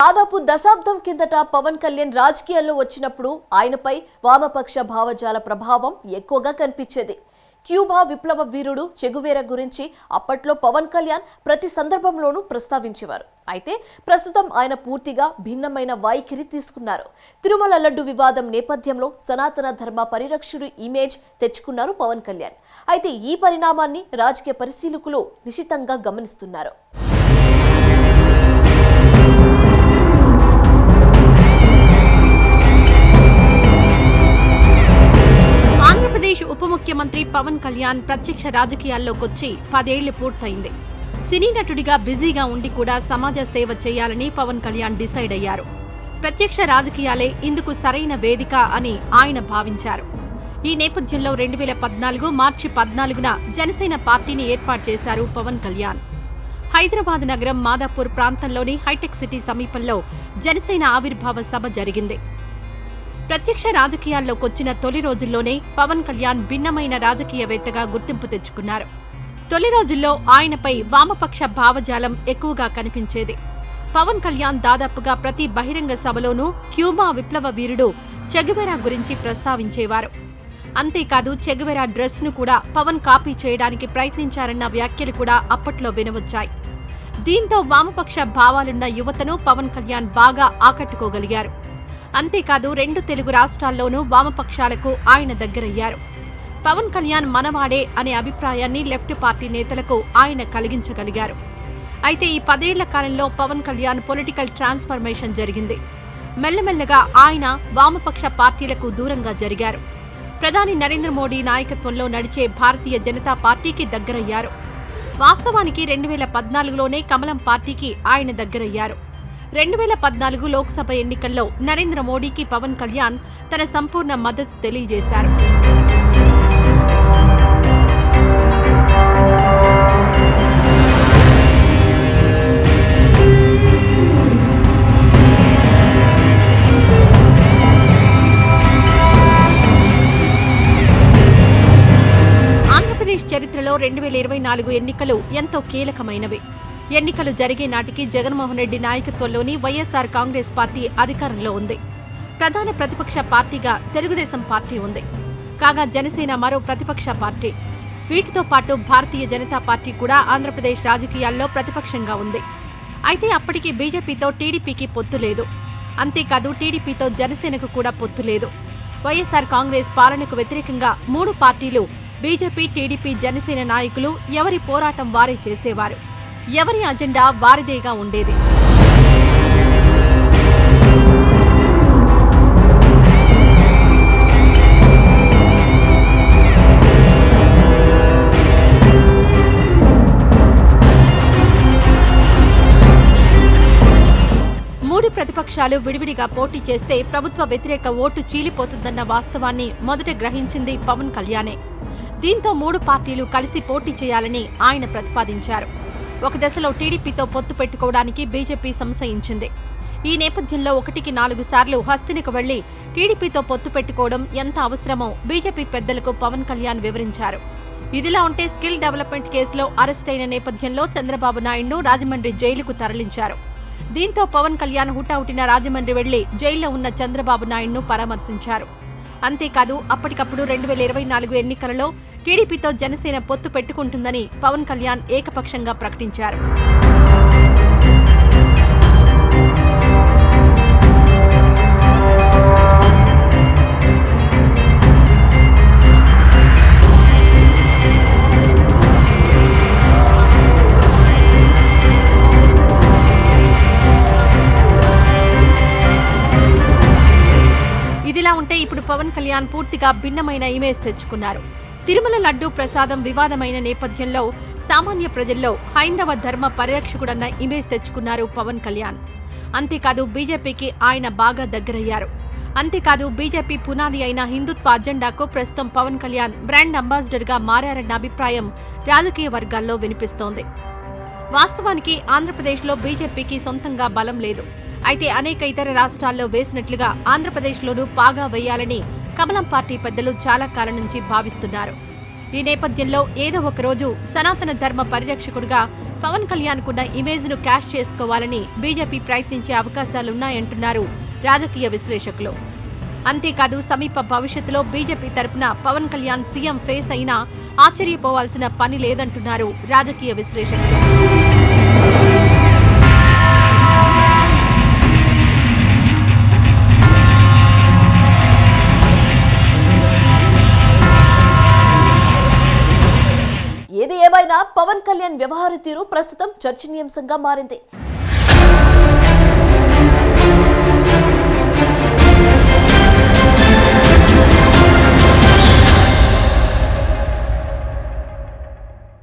దాదాపు దశాబ్దం కిందట పవన్ కళ్యాణ్ రాజకీయాల్లో వచ్చినప్పుడు ఆయనపై వామపక్ష భావజాల ప్రభావం ఎక్కువగా కనిపించేది. క్యూబా విప్లవ వీరుడు చెగువేర గురించి అప్పట్లో పవన్ కళ్యాణ్ ప్రతి సందర్భంలోనూ ప్రస్తావించేవారు. అయితే ప్రస్తుతం ఆయన పూర్తిగా భిన్నమైన వైఖరి తీసుకున్నారు. తిరుమల లడ్డు వివాదం నేపథ్యంలో సనాతన ధర్మ పరిరక్షుడు ఇమేజ్ తెచ్చుకున్నారు పవన్ కళ్యాణ్. అయితే ఈ పరిణామాన్ని రాజకీయ పరిశీలకులు నిశితంగా గమనిస్తున్నారు. పవన్ కళ్యాణ్ ప్రత్యక్ష రాజకీయాల్లోకొచ్చి పదేళ్ళు పూర్తయింది. సినీ నటుడిగా బిజీగా ఉండి కూడా సమాజ సేవ చేయాలని పవన్ కళ్యాణ్ డిసైడ్ అయ్యారు. ప్రత్యక్ష రాజకీయాలే ఇందుకు సరైన వేదిక అని ఆయన భావించారు. ఈ నేపథ్యంలో రెండు వేల పద్నాలుగు మార్చి పద్నాలుగున జనసేన పార్టీని ఏర్పాటు చేశారు పవన్ కళ్యాణ్. హైదరాబాద్ నగరం మాదాపూర్ ప్రాంతంలోని హైటెక్ సిటీ సమీపంలో జనసేన ఆవిర్భావ సభ జరిగింది. ప్రత్యక్ష రాజకీయాల్లోకొచ్చిన తొలి రోజుల్లోనే పవన్ కళ్యాణ్ భిన్నమైన రాజకీయవేత్తగా గుర్తింపు తెచ్చుకున్నారు. తొలి రోజుల్లో ఆయనపై వామపక్ష భావజాలం ఎక్కువగా కనిపించేది. పవన్ కళ్యాణ్ దాదాపుగా ప్రతి బహిరంగ సభలోనూ క్యూబా విప్లవ వీరుడు చెగువెరా గురించి ప్రస్తావించేవారు. అంతేకాదు చెగువెరా డ్రెస్ను కూడా పవన్ కాపీ చేయడానికి ప్రయత్నించారన్న వ్యాఖ్యలు కూడా అప్పట్లో వినవచ్చాయి. దీంతో వామపక్ష భావాలున్న యువతను పవన్ కళ్యాణ్ బాగా ఆకట్టుకోగలిగారు. అంతేకాదు రెండు తెలుగు రాష్ట్రాల్లోనూ వామపక్షాలకు ఆయన దగ్గరయ్యారు. పవన్ కళ్యాణ్ మనవాడే అనే అభిప్రాయాన్ని లెఫ్ట్ పార్టీ నేతలకు ఆయన కలిగించగలిగారు. అయితే ఈ పదేళ్ళ కాలంలో పవన్ కళ్యాణ్ పొలిటికల్ ట్రాన్స్ఫర్మేషన్ జరిగింది. మెల్లమెల్లగా ఆయన వామపక్ష పార్టీలకు దూరంగా జరిగారు. ప్రధాని నరేంద్ర మోడీ నాయకత్వంలో నడిచే భారతీయ జనతా పార్టీకి దగ్గరయ్యారు. వాస్తవానికి రెండు వేల పద్నాలుగులోనే కమలం పార్టీకి ఆయన దగ్గరయ్యారు. రెండు వేల పద్నాలుగు లోక్సభ ఎన్నికల్లో నరేంద్ర మోడీకి పవన్ కళ్యాణ్ తన సంపూర్ణ మద్దతు తెలియజేశారు. ఆంధ్రప్రదేశ్ చరిత్రలో రెండు వేల ఇరవై నాలుగు ఎన్నికలు ఎంతో కీలకమైనవి. ఎన్నికలు జరిగే నాటికి జగన్మోహన్ రెడ్డి నాయకత్వంలోని వైఎస్ఆర్ కాంగ్రెస్ పార్టీ అధికారంలో ఉంది. ప్రధాన ప్రతిపక్ష పార్టీగా తెలుగుదేశం పార్టీ ఉంది. కాగా జనసేన మరో ప్రతిపక్ష పార్టీ. వీటితో పాటు భారతీయ జనతా పార్టీ కూడా ఆంధ్రప్రదేశ్ రాజకీయాల్లో ప్రతిపక్షంగా ఉంది. అయితే అప్పటికి బీజేపీతో టీడీపీకి పొత్తు లేదు. అంతేకాదు టీడీపీతో జనసేనకు కూడా పొత్తు లేదు. వైఎస్ఆర్ కాంగ్రెస్ పాలనకు వ్యతిరేకంగా మూడు పార్టీలు బీజేపీ టీడీపీ జనసేన నాయకులు ఎవరి పోరాటం వారే చేసేవారు. ఎవరి అజెండా వారిదేగా ఉండేది? మూడు ప్రతిపక్షాలు విడివిడిగా పోటీ చేస్తే ప్రభుత్వ వ్యతిరేక ఓటు చీలిపోతుందన్న వాస్తవాన్ని మొదట గ్రహించింది పవన్ కళ్యాణే. దీంతో మూడు పార్టీలు కలిసి పోటీ చేయాలని ఆయన ప్రతిపాదించారు. ఒక దశలో టీడీపీతో పొత్తు పెట్టుకోవడానికి బీజేపీ సంశయించింది. ఈ నేపథ్యంలో ఒకటికి నాలుగు సార్లు హస్తినికి వెళ్ళి టీడీపీతో పొత్తు పెట్టుకోవడం ఎంత అవసరమో బీజేపీ పెద్దలకు పవన్ కళ్యాణ్ వివరించారు. ఇదిలా ఉంటే స్కిల్ డెవలప్మెంట్ కేసులో అరెస్ట్ అయిన నేపథ్యంలో చంద్రబాబు నాయుడును రాజమండ్రి జైలుకు తరలించారు. దీంతో పవన్ కళ్యాణ్ హుటాహుటిన రాజమండ్రి వెళ్ళి జైల్లో ఉన్న చంద్రబాబు నాయుడును పరామర్శించారు. అంతేకాదు అప్పటికప్పుడు రెండు వేల ఇరవై నాలుగు ఎన్నికలలో టీడీపీతో జనసేన పొత్తు పెట్టుకుంటుందని పవన్ కళ్యాణ్ ఏకపక్షంగా ప్రకటించారు. ఇదిలా ఉంటే ఇప్పుడు పవన్ కళ్యాణ్ పూర్తిగా భిన్నమైన ఇమేజ్ తెచ్చుకున్నారు. తిరుమల లడ్డూ ప్రసాదం వివాదమైన నేపథ్యంలో సామాన్య ప్రజల్లో హైందవ ధర్మ పరిరక్షకుడన్న ఇమేజ్ తెచ్చుకున్నారు పవన్ కళ్యాణ్. అంతేకాదు బీజేపీకి ఆయన బాగా దగ్గరయ్యారు. అంతేకాదు బీజేపీ పునాది అయిన హిందుత్వ అజెండాకు ప్రస్తుతం పవన్ కళ్యాణ్ బ్రాండ్ అంబాసిడర్గా మారారన్న అభిప్రాయం రాజకీయ వర్గాల్లో వినిపిస్తోంది. వాస్తవానికి ఆంధ్రప్రదేశ్లో బీజేపీకి సొంతంగా బలం లేదు. అయితే అనేక ఇతర రాష్ట్రాల్లో వేసినట్లుగా ఆంధ్రప్రదేశ్లోనూ పాగా వేయాలని కమలం పార్టీ పెద్దలు చాలా కాలం నుంచి భావిస్తున్నారు. ఈ నేపథ్యంలో ఏదో ఒక రోజు సనాతన ధర్మ పరిరక్షకుడిగా పవన్ కళ్యాణ్ కున్న క్యాష్ చేసుకోవాలని బీజేపీ ప్రయత్నించే అవకాశాలున్నాయంటున్నారు రాజకీయ విశ్లేషకులు. అంతేకాదు సమీప భవిష్యత్తులో బీజేపీ తరపున పవన్ కళ్యాణ్ సీఎం ఫేస్ అయినా ఆశ్చర్యపోవాల్సిన పని లేదంటున్నారు రాజకీయ విశ్లేషకులు. వ్యవహార తీరు ప్రస్తుతం చర్చనీయాంశంగా మారింది.